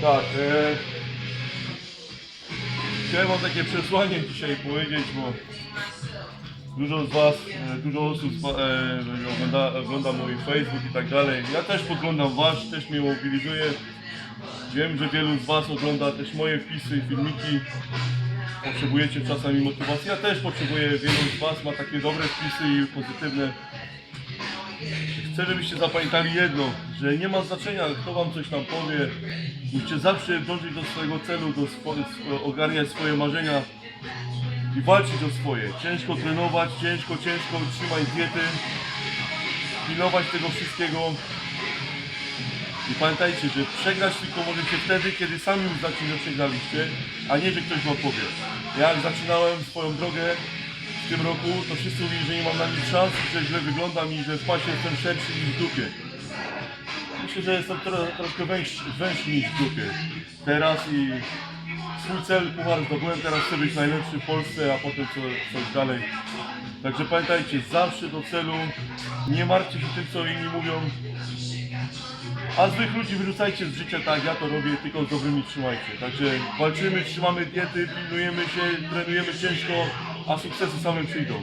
Tak, e... chciałem wam takie przesłanie dzisiaj powiedzieć, bo dużo z was, e, dużo osób e, ogląda, ogląda mój Facebook i tak dalej. Ja też podglądam wasz, też mnie mobilizuje. Wiem, że wielu z was ogląda też moje wpisy i filmiki. Potrzebujecie czasami motywacji. Ja też potrzebuję, wielu z was ma takie dobre wpisy i pozytywne. Chcę, żebyście zapamiętali jedno, że nie ma znaczenia, kto wam coś tam powie. Musicie zawsze dążyć do swojego celu, do swo- ogarniać swoje marzenia i walczyć o swoje. Ciężko trenować, ciężko, ciężko trzymać diety, pilnować tego wszystkiego. I pamiętajcie, że przegrać tylko możecie wtedy, kiedy sami uznacie, że przegraliście, a nie, że ktoś wam powie. Ja jak zaczynałem swoją drogę tym roku, to wszyscy mówili, że nie mam na nic szans, że źle wyglądam i że w pasie jestem szerszy niż w dupie. Myślę, że jestem trochę, troszkę węższy, węższy niż w dupie. Teraz i swój cel puchar zdobyłem, teraz chcę być najlepszy w Polsce, a potem co, coś dalej. Także pamiętajcie, zawsze do celu, nie martwcie się tym, co inni mówią, a złych ludzi wyrzucajcie z życia tak, ja to robię, tylko z dobrymi trzymajcie. Także walczymy, trzymamy diety, pilnujemy się, trenujemy ciężko, a sukcesy same przyjdą.